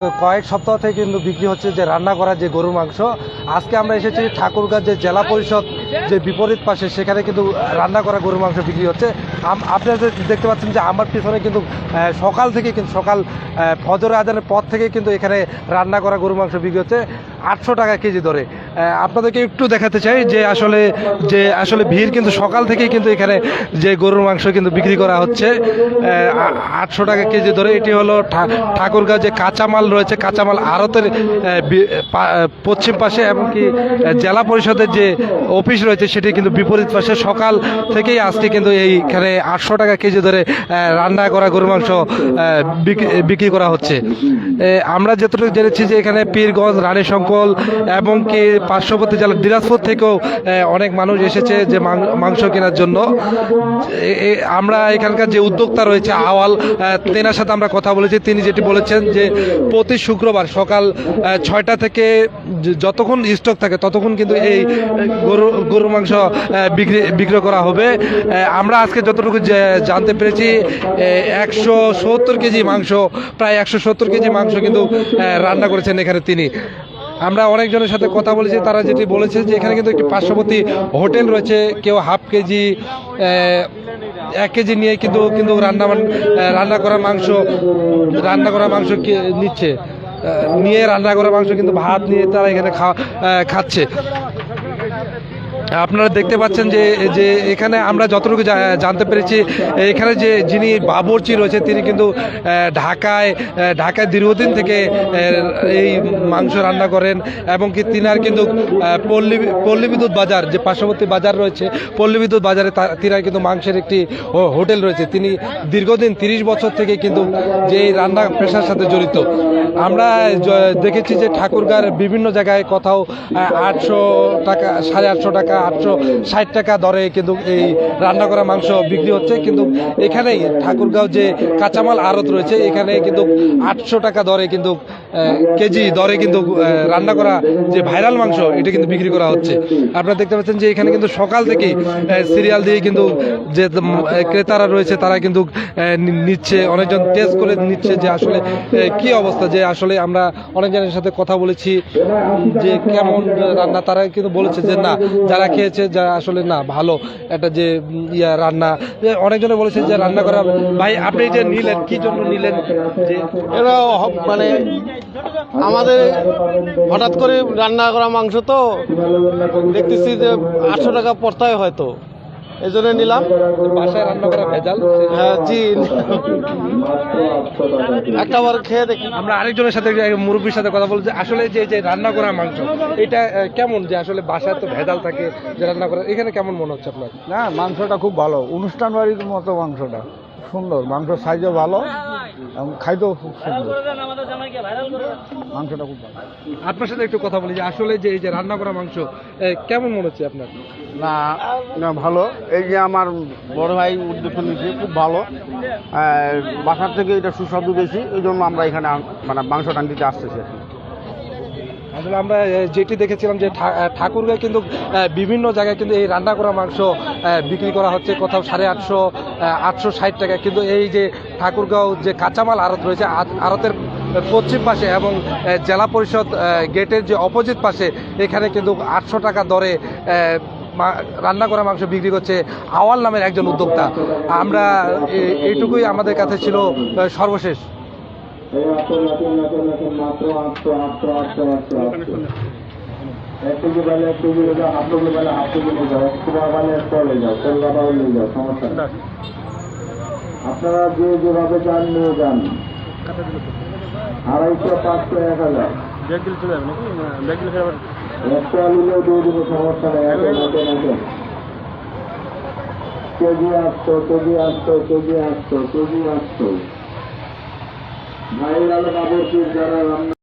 কয়েক সপ্তাহ থেকে কিন্তু বিক্রি হচ্ছে যে রান্না করা যে গরুর মাংস। আজকে আমরা এসেছি ঠাকুরগাঁ যে জেলা পরিষদ যে বিপরীত পাশে, সেখানে কিন্তু রান্না করা গরুর মাংস বিক্রি হচ্ছে। আপনারা দেখতে পাচ্ছেন যে আমার পিছনে কিন্তু সকাল থেকে কিন্তু, সকাল ফজর আজানের পর থেকে কিন্তু এখানে রান্না করা গরুর মাংস বিক্রি হচ্ছে আটশো টাকা কেজি ধরে আপনাদেরকে একটু দেখাতে চাই যে আসলে যে আসলে ভিড় কিন্তু সকাল থেকেই কিন্তু এখানে যে গরুর মাংস কিন্তু বিক্রি করা হচ্ছে। আটশো টাকা কেজি ধরে এটি হলো ঠা- ঠাকুরগাঁও যে কাঁচামাল রয়েছে, কাঁচামাল আড়তের পশ্চিম পাশে এমনকি জেলা পরিষদের যে অফিস রয়েছে সেটি কিন্তু বিপরীত পাশে। সকাল থেকেই আজকে কিন্তু এইখানে আটশো টাকা কেজি ধরে রান্না করা গরু মাংস বিক্রি করা হচ্ছে। আমরা যতটুকু জেনেছি যে এখানে পীরগঞ্জ রানী শঙ্কল এবং কি পার্শ্ববর্তী জেলা দিনাজপুর থেকেও অনেক মানুষ এসেছে যে মাংস কেনার জন্য। আমরা এখানকার যে উদ্যোক্তা রয়েছে, আওয়াল তেনার সাথে আমরা কথা বলেছি। তিনি যেটি বলেছেন যে প্রতি শুক্রবার সকাল ছয়টা থেকে যতক্ষণ স্টক থাকে ততক্ষণ কিন্তু এই, গরু, গরুর মাংস বিক্রি বিক্রি করা হবে। আমরা আজকে যতটুকু জানতে পেরেছি একশো সত্তর কেজি মাংস, প্রায় একশো সত্তর কেজি মাংস কিন্তু রান্না করেছেন এখানে তিনি। আমরা অনেকজনের সাথে কথা বলেছি, তারা যেটি বলেছে যে এখানে কিন্তু একটি পার্শ্ববর্তী হোটেল রয়েছে, কেউ হাফ কেজি এক কেজি নিয়ে কিন্তু কিন্তু রান্না রান্না করা মাংস, রান্না করা মাংস নিচ্ছে? নিয়ে রান্না করা মাংস কিন্তু ভাত নিয়ে তারা এখানে খাওয়া খাচ্ছে। আপনারা দেখতে পাচ্ছেন যে যে এখানে আমরা যতটুকু জানতে পেরেছি, এখানে যে যিনি বাবরচি রয়েছে, তিনি কিন্তু ঢাকায় ঢাকায় দীর্ঘদিন থেকে এই মাংস রান্না করেন এবং কি তিনার কিন্তু পল্লী পল্লী বিদ্যুৎ বাজার, যে পার্শ্ববর্তী বাজার রয়েছে, পল্লী বিদ্যুৎ বাজারে তিনার কিন্তু মাংসের একটি হোটেল রয়েছে। তিনি দীর্ঘদিন, তিরিশ বছর থেকে কিন্তু যে এই রান্না পেশার সাথে জড়িত। আমরা দেখেছি যে ঠাকুরগার বিভিন্ন জায়গায় কোথাও আটশো টাকা, সাড়ে আটশো টাকা আটশো ষাট টাকা দরে কিন্তু এই রান্না করা মাংস বিক্রি হচ্ছে। কিন্তু এখানেই ঠাকুরগাঁও যে কাঁচামাল আড়ত রয়েছে, এখানে কিন্তু আটশো টাকা দরে কিন্তু কেজি দরে কিন্তু রান্না করা যে ভাইরাল মাংস, এটা কিন্তু বিক্রি করা হচ্ছে। আপনারা দেখতে পাচ্ছেন যে এখানে কিন্তু সকাল থেকেই সিরিয়াল দিয়ে কিন্তু যে ক্রেতারা রয়েছে, তারা কিন্তু নিচ্ছে, অনেকজন টেস্ট করে নিচ্ছে যে আসলে কি অবস্থা, যে আসলে আমরা অনেকজনের সাথে কথা বলেছি, যে কেমন রান্না, তারা কিন্তু বলেছে যে না, যারা খেয়েছে যারা আসলে না, ভালো, একটা যে ইয়া রান্না অনেকজনে বলেছে যে রান্না করা, ভাই, আপনি যে নিলেন, কি জন্য নিলেন, যে হ- মানে আমাদের হঠাৎ করে রান্না করা মাংস তো দেখতেছি যে আটশো টাকা পড়তায় হয়তো। এই জন্য নিলাম। বাসায় রান্না করা ভেজাল। হ্যাঁ জি। একটা বার খেয়ে দেখি। আমরা আরেকজনের সাথে মুরব্বীর সাথে কথা বলছি আসলে যে যে রান্না করা মাংস এটা কেমন যে আসলে বাসায় তো ভেজাল থাকে যে রান্না করা এখানে কেমন মনে হচ্ছে আপনার? না মাংসটা খুব ভালো। অনুষ্ঠান বাড়ির মতো মাংসটা। সুন্দর। মাংস সাইজও ভালো। এবং খাইতেও খুব সুন্দর। মাংসটা খুব ভালো। আপনার সাথে একটু কথা বলি যে আসলে যে এই যে রান্না করা মাংস কেমন মনে হচ্ছে আপনার? না না ভালো। এই যে আমার বড় ভাই উদ্যোগ নিয়েছে খুব ভালো। বাসার থেকে এটা সুস্বাদু বেশি এই জন্য আমরা এখানে মানে মাংস টাঙ্গিতে আসতেছি আর কি। আসলে আমরা যেটি দেখেছিলাম যে ঠা- আহ, ঠাকুরগাঁও কিন্তু বিভিন্ন জায়গায় কিন্তু এই রান্না করা মাংস বিক্রি করা হচ্ছে। কোথাও সাড়ে আটশো আটশো ষাট টাকা। কিন্তু এই যে ঠাকুরগাঁও যে কাঁচামাল আড়ত রয়েছে আড়তের পশ্চিম পাশে এবং জেলা পরিষদ গেটের যে অপোজিট পাশে এখানে কিন্তু আটশো টাকা দরে রান্না করা মাংস বিক্রি করছে আওয়াল নামের একজন উদ্যোক্তা। আমরা এইটুকুই আমাদের কাছে ছিল আপনারা যে যেভাবে চান নিয়ে যান। আড়াইশো, পাঁচশো, এক হাজার। একটা দিয়ে দেবো, সমস্যা নেই এখন নতুন। কেজি আসতো কেজি আসতো কেজি আসতো কেজি আসতো। আলো কাপড় যারা রান্না